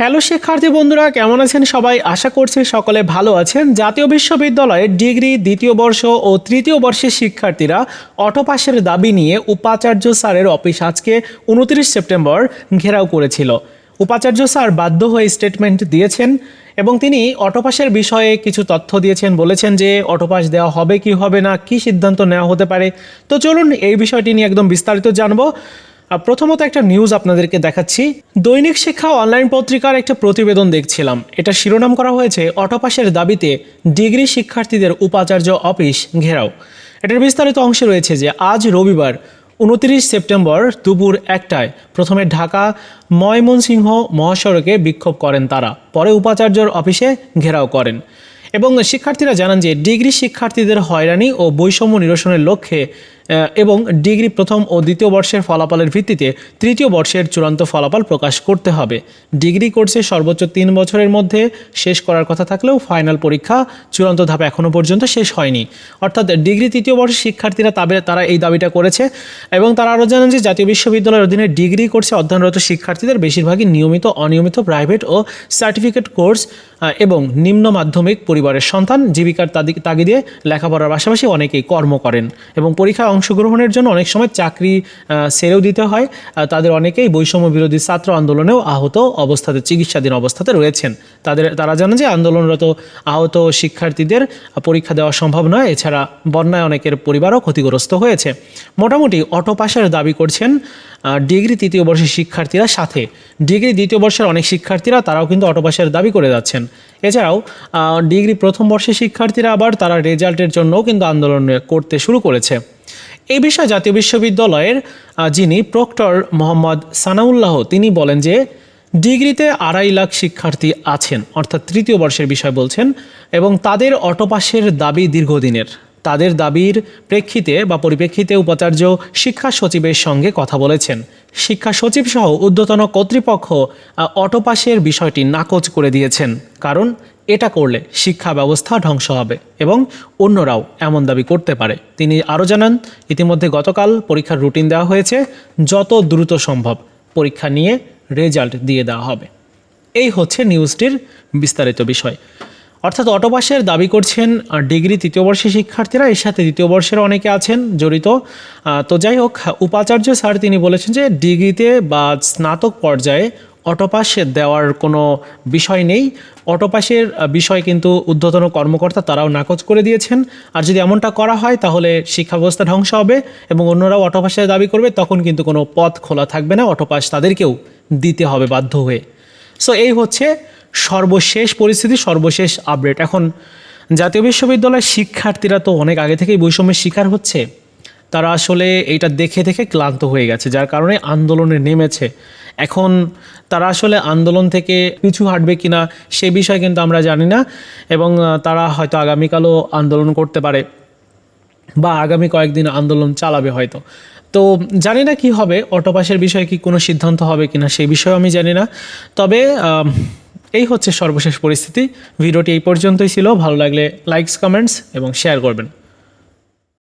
Hello শিক্ষার্থী বন্ধুরা, কেমন আছেন সবাই? আশা করছি সকলে ভালো আছেন। জাতীয় বিশ্ববিদ্যালয়ের ডিগ্রি দ্বিতীয় বর্ষ ও তৃতীয় বর্ষের শিক্ষার্থীরা অটোপাসের দাবি নিয়ে উপাচার্য স্যারের অফিস আজকে উনত্রিশ সেপ্টেম্বর ঘেরাও করেছিল। উপাচার্য স্যার বাধ্য হয়ে স্টেটমেন্ট দিয়েছেন এবং তিনি অটোপাসের বিষয়ে কিছু তথ্য দিয়েছেন, বলেছেন যে অটোপাস দেওয়া হবে কি হবে না, কি সিদ্ধান্ত নেওয়া হতে পারে। তো চলুন এই বিষয়টি নিয়ে একদম বিস্তারিত জানব। প্রথমত একটা নিউজ আপনাদেরকে দেখাচ্ছি। দৈনিক শিক্ষা অনলাইন পত্রিকার একটা প্রতিবেদন দেখছিলাম। এটা শিরোনাম করা হয়েছে, অটোপাসের দাবিতে ডিগ্রি শিক্ষার্থীদের উপাচার্য অফিস ঘেরাও। এটার বিস্তারিত অংশে রয়েছে যে, আজ রবিবার, উনত্রিশ সেপ্টেম্বর দুপুর একটায় প্রথমে ঢাকা, ময়মনসিংহ মহাসড়কে বিক্ষোভ করেন তারা। পরে উপাচার্যর অফিসে ঘেরাও করেন। এবং শিক্ষার্থীরা জানান যে, ডিগ্রি শিক্ষার্থীদের হয়রানি ও বৈষম্য নিরসনের লক্ষ্যে এবং ডিগ্রি প্রথম ও দ্বিতীয় বর্ষের ফলাফলের ভিত্তিতে তৃতীয় বর্ষের চূড়ান্ত ফলাফল প্রকাশ করতে হবে। ডিগ্রি কোর্সে সর্বোচ্চ তিন বছরের মধ্যে শেষ করার কথা থাকলেও ফাইনাল পরীক্ষা চূড়ান্ত ধাপে এখনও পর্যন্ত শেষ হয়নি। অর্থাৎ ডিগ্রি তৃতীয় বর্ষের শিক্ষার্থীরা তাবে, তারা এই দাবিটা করেছে এবং তারা আরও জানান যে জাতীয় বিশ্ববিদ্যালয়ের অধীনে ডিগ্রি কোর্সে অধ্যয়নরত শিক্ষার্থীদের বেশিরভাগই নিয়মিত, অনিয়মিত প্রাইভেট ও সার্টিফিকেট কোর্স এবং নিম্ন মাধ্যমিক পরিবারের সন্তান জীবিকার তাগিদে লেখাপড়ার পাশাপাশি অনেকেই কর্ম করেন এবং পরীক্ষায় অংশগ্রহণের জন্য অনেক সময় চাকরি সেরেও দিতে হয়। তাদের অনেকেই বৈষম্য বিরোধী ছাত্র আন্দোলনেও আহত অবস্থাতে, চিকিৎসাধীন অবস্থাতে রয়েছেন। তাদের, তারা জানেন যে আন্দোলনরত আহত শিক্ষার্থীদের পরীক্ষা দেওয়া সম্ভব নয়। এছাড়া বন্যায় অনেকের পরিবারও ক্ষতিগ্রস্ত হয়েছে। মোটামুটি অটো পাসের দাবি করছেন ডিগ্রি তৃতীয় বর্ষের শিক্ষার্থীরা সাথে। ডিগ্রি দ্বিতীয় বর্ষের অনেক শিক্ষার্থীরা তারাও কিন্তু অটো পাসের দাবি করে যাচ্ছেন। এছাড়াও ডিগ্রি প্রথম বর্ষের শিক্ষার্থীরা আবার তারা রেজাল্টের জন্যও কিন্তু আন্দোলন করতে শুরু করেছে। এই বিষয়ে জাতীয় বিশ্ববিদ্যালয়ের যিনি প্রক্টর মোহাম্মদ সানাউল্লাহ, তিনি বলেন যে ডিগ্রিতে আড়াই লাখ শিক্ষার্থী আছেন, অর্থাৎ তৃতীয় বর্ষের বিষয় বলছেন, এবং তাদের অটোপাসের দাবি দীর্ঘদিনের। তাদের দাবির প্রেক্ষিতে বা পরিপ্রেক্ষিতে উপাচার্য শিক্ষা সচিবের সঙ্গে কথা বলেছেন। শিক্ষা সচিব সহ ঊর্ধ্বতন কর্তৃপক্ষ অটোপাসের বিষয়টি নাকচ করে দিয়েছেন। কারণ এটা করলে শিক্ষা ব্যবস্থা ধ্বংস হবে এবং অন্যরাও এমন দাবি করতে পারে। তিনি আরও জানান, ইতিমধ্যে গতকাল পরীক্ষার রুটিন দেওয়া হয়েছে, যত দ্রুত সম্ভব পরীক্ষা নিয়ে রেজাল্ট দিয়ে দেওয়া হবে। এই হচ্ছে নিউজটির বিস্তারিত বিষয়। অর্থাৎ অটোপাসের দাবি করছেন ডিগ্রি তৃতীয় বর্ষের শিক্ষার্থীরা, এর সাথে দ্বিতীয় বর্ষের অনেকে আছেন জড়িত। তো যাই হোক, উপাচার্য স্যার তিনি বলেছেন যে, ডিগ্রিতে বা স্নাতক পর্যায়ে অটোপাস দেওয়ার কোনো বিষয় নেই। অটোপাসের বিষয় কিন্তু ঊর্ধ্বতন কর্মকর্তা তারাও নাকচ করে দিয়েছেন। আর যদি এমনটা করা হয়, তাহলে শিক্ষা ব্যবস্থা ধ্বংস হবে এবং অন্যরাও অটোপাসের দাবি করবে, তখন কিন্তু কোনো পথ খোলা থাকবে না। অটোপাস তাদেরকেও দিতে হবে বাধ্য হয়ে। সো এই হচ্ছে সর্বশেষ পরিস্থিতি, সর্বশেষ আপডেট। এখন জাতীয় বিশ্ববিদ্যালয়ের শিক্ষার্থীরা তো অনেক আগে থেকেই বৈষম্যের শিকার হচ্ছে। তারা আসলে এইটা দেখে দেখে ক্লান্ত হয়ে গেছে, যার কারণে আন্দোলনে নেমেছে। এখন তারা আসলে আন্দোলন থেকে পিছু হাঁটবে কি না সে বিষয়ে কিন্তু আমরা জানি না, এবং তারা হয়তো আগামীকালও আন্দোলন করতে পারে বা আগামী কয়েকদিন আন্দোলন চালাবে হয়তো। তো জানি না কি হবে, অটোপাসের বিষয়ে কি কোনো সিদ্ধান্ত হবে কি না সেই বিষয়ে আমি জানি না। তবে এই হচ্ছে সর্বশেষ পরিস্থিতি। ভিডিওটি এই পর্যন্তই ছিল। ভালো লাগলে লাইকস কমেন্টস এবং শেয়ার করবেন।